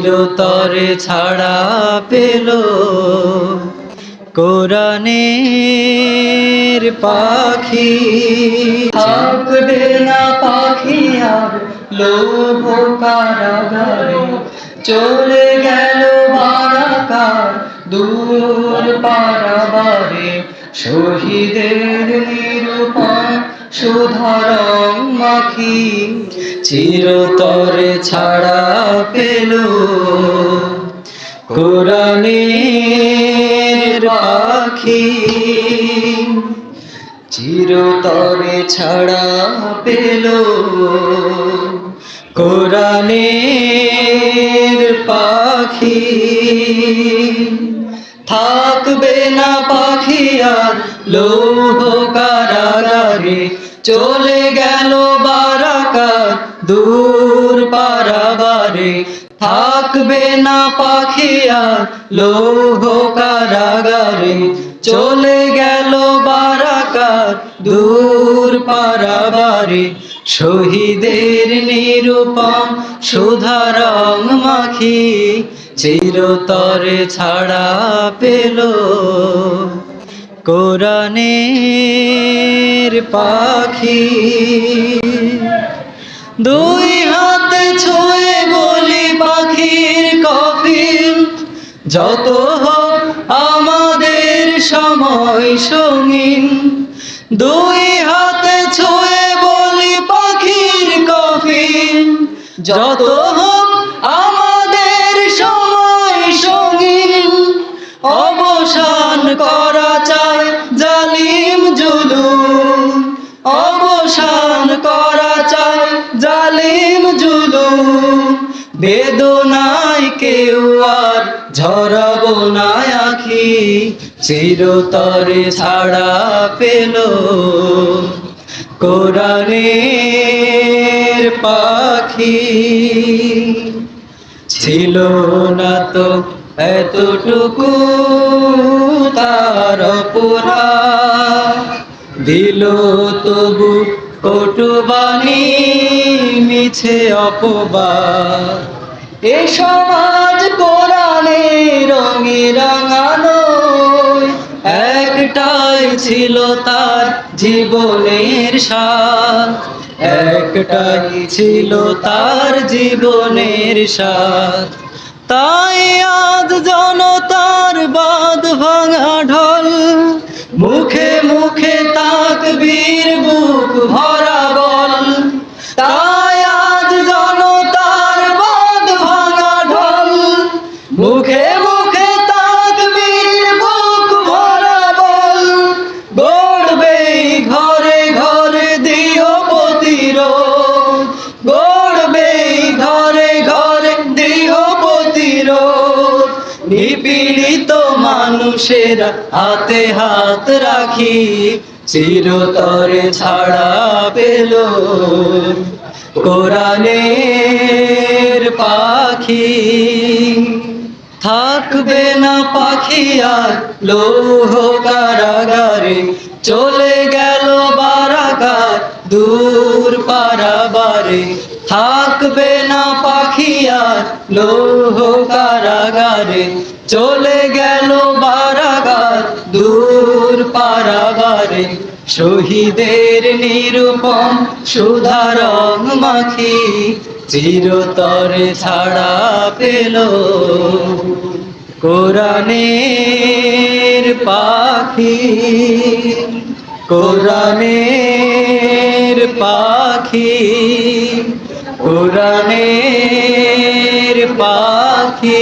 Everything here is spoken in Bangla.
চিরতরে ছাড়া পেল। কোরআনের পাখি। থাকবে না পাখি আর লোভ কারাগারে। চলে গেল বারাকার দূর পারাবারে। শহীদের নিরূপণ সুধারং মাখি চিরতরে ছাড়া পেল। কোরআনের পাখি চিরতরে ছাড়া পেল। কোরআনের পাখি থাকবে না পাখি আর লোহ কারাগারে চলে গেল বারাকার দূর পারাবারে থাকবে না পাখি আর লোহ কারাগারে চলে গেল বারাকার দূর পারাবারে শহীদের নিরূপম সুধারং মাখি, চিরতরে ছাড়া পেল। কোরআনের পাখি, দুই হাতে ছুঁয়ে বলি পাখির কফিল, যত হোক আমাদের সময় সঙ্গীন, দুই হাতে যত হোক আমাদের সময় সঙ্গীন, অবসান করা চাই জালিম জুলুম, অবসান করা চাই জালিম জুলুম। বেদনায় কেউ আর ঝরাবো না আখি, চিরতরে ছাড়া পেল। কোরআনের পাখি ছিল না তো এতটুকু তার পুরা দিল তবু কটুবাণী মিছে অপবাদ। এ সমাজ কোরআনে রঙে রাঙানো, একটাই ছিল তার জীবনের সাথ একটাই ছিল তার জীবনের সাথ তাই আজ জনতার বাদ ভাঙা ঢল। নিপীড়িত মানুষেরা হাতে হাত রাখি, চিরতরে ছাড়া পেল কোরআনের পাখি। থাকবে না পাখি আর লোহ কারাগারে চলে গেল দূর পারাবারে থাকবে না পাখি আর লোহ কারাগারে। চলে গেল বারাগার দূর পারাবারে। শহীদের নিরূপম সুধারং মাখি চিরতরে ছাড়া পেল। কোরআনের পাখি, কোরআনের পাখি কোরআনের পাখি।